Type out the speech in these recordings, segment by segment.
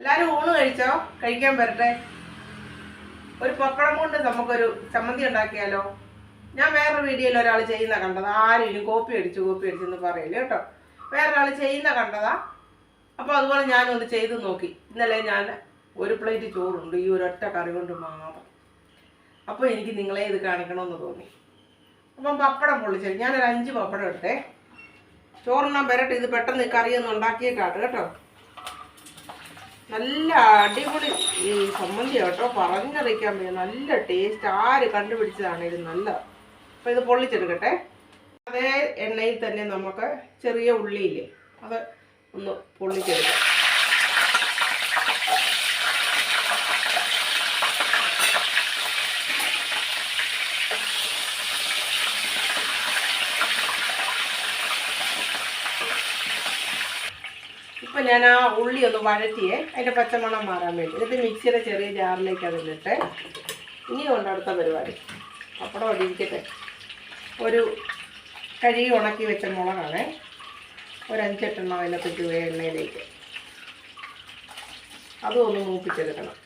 എല്ലാരും ഊണ് കഴിച്ചോ? കഴിക്കാൻ വരട്ടെ. ഒരു പപ്പടം കൊണ്ട് നമുക്കൊരു ചമ്മന്തി ഉണ്ടാക്കിയാലോ? ഞാൻ വേറൊരു വീഡിയോയിൽ ഒരാൾ ചെയ്യുന്ന കണ്ടതാ. ആരും ഇനി കോപ്പി അടിച്ചു കോപ്പി അടിച്ചെന്ന് പറയില്ല കേട്ടോ. വേറൊരാൾ ചെയ്യുന്ന കണ്ടതാ. അപ്പോൾ അതുപോലെ ഞാനൊന്ന് ചെയ്ത് നോക്കി. ഇന്നലെ ഞാൻ ഒരു പ്ലേറ്റ് ചോറുണ്ട്. ഈ ഒരൊറ്റ കറി കൊണ്ട് മാത്രം. അപ്പോൾ എനിക്ക് നിങ്ങളെ ഇത് കാണിക്കണമെന്ന് തോന്നി. അപ്പം പപ്പടം പൊള്ളിച്ചു ഞാനൊരു അഞ്ച് പപ്പടം എടുത്തേ. ചോറെണ്ണം വരട്ടെ. ഇത് പെട്ടെന്ന് കറിയൊന്നും കറിയൊന്നും ഉണ്ടാക്കിയേക്കാട്ട് കേട്ടോ. നല്ല അടിപൊളി ഈ സമ്മന്തി കേട്ടോ. പറഞ്ഞറിയിക്കാൻ പറ്റും നല്ല ടേസ്റ്റ് ആര് കണ്ടുപിടിച്ചതാണ് ഇത് നല്ലത് അപ്പോൾ ഇത് പൊള്ളിച്ചെടുക്കട്ടെ. അതേ എണ്ണയിൽ തന്നെ നമുക്ക് ചെറിയ ഉള്ളിയില്ലേ അത് ഒന്ന് പൊള്ളിച്ചെടുക്കാം. ഇപ്പം ഞാൻ ആ ഉള്ളി ഒന്ന് വഴറ്റിയേ അതിന്റെ പച്ചമണം മാറാൻ വേണ്ടി. എന്നിട്ട് മിക്സിയുടെ ചെറിയ ജാറിലേക്ക് അതിലിട്ട് ഇനി കൊണ്ടടുത്ത പരിപാടി. പപ്പടം അടിയിക്കട്ടെ ഒരു കഴുകി ഉണക്കി വെച്ച മുളകാണ്. ഒരു അഞ്ചെട്ടെണ്ണം അതിനകത്തിട്ട് എണ്ണയിലേക്ക്. അതും ഒന്ന് മൂപ്പിച്ചെടുക്കണം.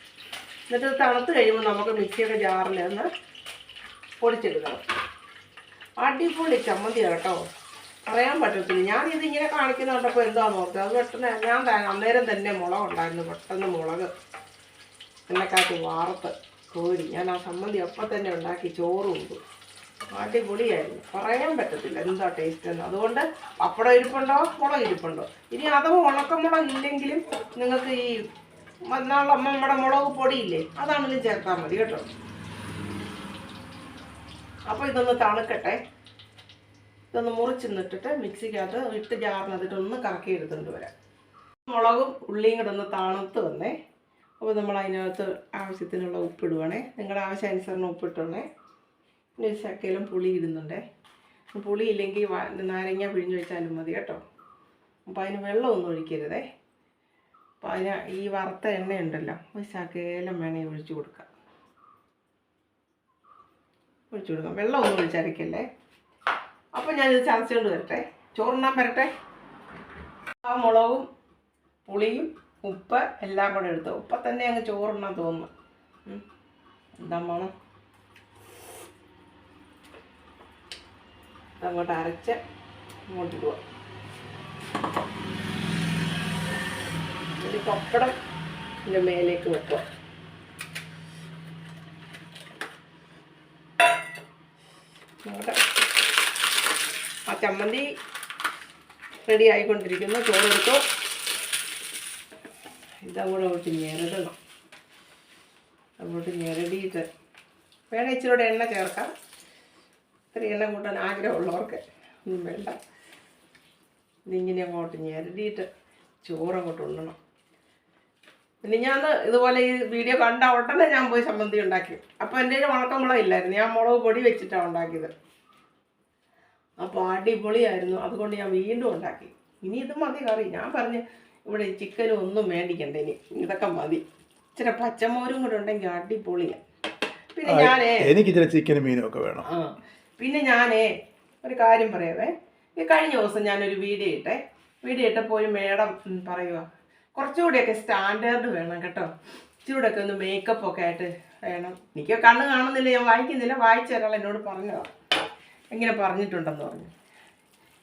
എന്നിട്ട് തണുത്ത് കഴിയുമ്പോൾ നമുക്ക് മിക്സിയുടെ ജാറിൽ ഒന്ന് പൊടിച്ചെടുക്കണം. അടിപൊളി ചമ്മന്തി കേട്ടോ. പറയാൻ പറ്റത്തില്ല. ഞാൻ ഇതിങ്ങനെ കാണിക്കുന്ന കണ്ടപ്പോൾ എന്താന്ന് ഓർത്തത് അത് പെട്ടെന്ന് ഞാൻ അന്നേരം തന്നെ മുളക് ഉണ്ടായിരുന്നു. പെട്ടെന്ന് മുളക് എണ്ണക്കാറ്റ് വാർത്ത് കോരി. ഞാൻ ആ സമ്മതി ഒപ്പം തന്നെ ഉണ്ടാക്കി ചോറ് കൊണ്ടു അടിപൊളിയായിരുന്നു. പറയാൻ പറ്റത്തില്ല എന്താ ടേസ്റ്റ് എന്ന്. അതുകൊണ്ട് പപ്പടം ഇരിപ്പുണ്ടോ? മുളക് ഇരിപ്പുണ്ടോ? ഇനി അഥവാ ഉണക്കമുളക് ഇല്ലെങ്കിലും നിങ്ങൾക്ക് ഈ മന്നാൾ നമ്മുടെ മുളക് പൊടിയില്ലേ അതാണെങ്കിലും ചേർത്താൽ മതി കേട്ടോ. അപ്പോൾ ഇതൊന്ന് തണുക്കട്ടെ. ഇതൊന്ന് മുറിച്ചിന്നിട്ടിട്ട് മിക്സിക്കകത്ത് ഇട്ട് ജാറിനകത്തിട്ട് ഒന്ന് കറക്കി എടുത്തുകൊണ്ട് വരാം. മുളകും ഉള്ളിയും കൂടെ ഒന്ന് തണുത്ത് വന്നേ. അപ്പോൾ നമ്മൾ അതിനകത്ത് ആവശ്യത്തിനുള്ള ഉപ്പിടുവാണേ. നിങ്ങളുടെ ആവശ്യാനുസരണം ഉപ്പിട്ടോണേ. പിന്നെ ഒരു ശക്കയിലും പുളി ഇടുന്നുണ്ടേ. പുളി ഇല്ലെങ്കിൽ നാരങ്ങ പിഴിഞ്ഞ് വെച്ചാലും മതി കേട്ടോ. അപ്പോൾ അതിന് വെള്ളമൊന്നും ഒഴിക്കരുതേ. അപ്പോൾ അതിന് ഈ വറുത്ത എണ്ണയുണ്ടല്ലോ ഒരു ശകേലം വേണമെങ്കിൽ ഒഴിച്ചു കൊടുക്കാം. ഒഴിച്ചു കൊടുക്കാം. വെള്ളമൊന്നും ഒഴിച്ചരക്കല്ലേ അപ്പം ഞാനിത് ചതച്ചുകൊണ്ട് വരട്ടെ. ചോറുണ്ണാൻ വരട്ടെ. ആ മുളകും പുളിയും ഉപ്പ് എല്ലാം കൂടെ എടുത്തു ഉപ്പ തന്നെ അങ്ങ് ചോറുണ്ണാൻ തോന്നുന്നു. എന്താ മണം അങ്ങോട്ട് അരച്ച് അങ്ങോട്ട് പോവാം പപ്പടം ഇതിന്റെ മേലേക്ക് വെക്കുക. ആ ചമ്മന്തി റെഡി ആയിക്കൊണ്ടിരിക്കുന്നു. ചോറെടുത്തു. ഇതങ്ങോട്ട് അങ്ങോട്ട് ഞെരടണം. അങ്ങോട്ട് ഞെരടിയിട്ട് വേണേൽ ഇച്ചിരി കൂടെ എണ്ണ ചേർക്കാം. ഇത്തിരി എണ്ണ കൂട്ടാൻ ആഗ്രഹമുള്ളവർക്ക് ഒന്നും വേണ്ട. ഇതിങ്ങനെ അങ്ങോട്ട് ഞെരടിയിട്ട് ചോറങ്ങോട്ട് ഉണ്ണണം. പിന്നെ ഞാൻ ഇതുപോലെ ഈ വീഡിയോ കണ്ട ഉടനെ ഞാൻ പോയി ചമ്മന്തി ഉണ്ടാക്കി. അപ്പോൾ എന്റെ കയ്യിൽ ഉണക്കമുളകില്ലായിരുന്നു ഞാൻ മുളക് പൊടി വെച്ചിട്ടാണ് ഉണ്ടാക്കിയത്. അപ്പോൾ അടിപൊളിയായിരുന്നു. അതുകൊണ്ട് ഞാൻ വീണ്ടും ഉണ്ടാക്കി. ഇനി ഇത് മതി കറി. ഞാൻ പറഞ്ഞ് ഇവിടെ ചിക്കനും ഒന്നും വേണ്ടിക്കണ്ട ഇനി. ഇതൊക്കെ മതി. ഇച്ചിരി പച്ചമോരും കൂടെ ഉണ്ടെങ്കിൽ അടിപൊളിയാണ് പിന്നെ ഞാനേ എനിക്ക് ഇച്ചിരി ചിക്കനും മീനും ഒക്കെ വേണം. ആ പിന്നെ ഞാനേ ഒരു കാര്യം പറയാവേ. ഈ കഴിഞ്ഞ ദിവസം ഞാനൊരു വീഡിയോ ഇട്ടേ. വീഡിയോ ഇട്ടപ്പോൾ ഒരു മേഡം പറയുക കുറച്ചുകൂടിയൊക്കെ സ്റ്റാൻഡേർഡ് വേണം കേട്ടോ. ഇച്ചിരൂടെയൊക്കെ ഒന്ന് മേക്കപ്പ് ഒക്കെ ആയിട്ട് വേണം. എനിക്ക് കണ്ണ് കാണുന്നില്ല. ഞാൻ വായിക്കുന്നില്ല. വായിച്ച ഒരാൾ എന്നോട് പറഞ്ഞതാണ് ഇങ്ങനെ പറഞ്ഞിട്ടുണ്ടെന്ന് പറഞ്ഞു.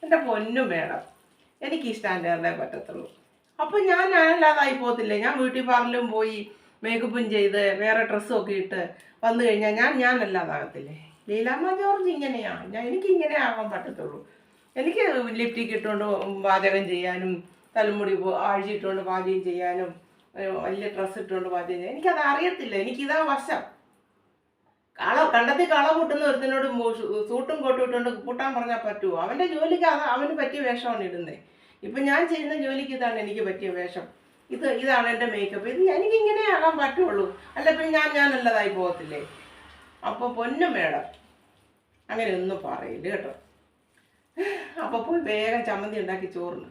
എന്റെ പൊന്നും മേഡം എനിക്ക് ഈ സ്റ്റാൻഡേർഡേ പറ്റത്തുള്ളൂ. അപ്പം ഞാൻ ഞാനല്ലാതായി പോകത്തില്ലേ. ഞാൻ ബ്യൂട്ടി പാർലറിലും പോയി മേക്കപ്പും ചെയ്ത് വേറെ ഡ്രസ്സും ഒക്കെ ഇട്ട് വന്നു കഴിഞ്ഞാൽ ഞാൻ ഞാനല്ലാതാകത്തില്ലേ? ലീലാമ്മ ജോർജ് ഇങ്ങനെയാണ് ഞാൻ എനിക്ക് ഇങ്ങനെ ആകാൻ പറ്റത്തുള്ളൂ. എനിക്ക് ലിപ്റ്റിക് ഇട്ടുകൊണ്ട് പാചകം ചെയ്യാനും തലമുടി ആഴ്ചയിട്ടുകൊണ്ട് പാചകം ചെയ്യാനും വലിയ ഡ്രസ്സ് ഇട്ടുകൊണ്ട് പാചകം ചെയ്യാനും എനിക്കത് അറിയത്തില്ല എനിക്കിതാ വശം. കള കണ്ടത്തിൽ കള കൂട്ടുന്ന ഒരുത്തിനോട് സൂട്ടും കോട്ടും ഇട്ടുകൊണ്ട് കൂട്ടാൻ പറഞ്ഞാൽ പറ്റുമോ അവന്റെ ജോലിക്ക് അത് അവന് പറ്റിയ വേഷമാണ് ഇടുന്നത് ഇപ്പം ഞാൻ ചെയ്യുന്ന ജോലിക്ക് ഇതാണ് എനിക്ക് പറ്റിയ വേഷം. ഇത് ഇതാണ് എന്റെ മേക്കപ്പ് ഇത് എനിക്ക് ഇങ്ങനെ ആകാൻ പറ്റുള്ളൂ. അല്ല ഇപ്പം ഞാൻ ഞാനല്ലതായി പോകത്തില്ലേ? അപ്പോൾ പൊന്നും മേഡം അങ്ങനെ ഒന്നും പറയില്ല കേട്ടോ. അപ്പോൾ പോയി വേഗം ചമ്മന്തി ഉണ്ടാക്കി ചോറിന്.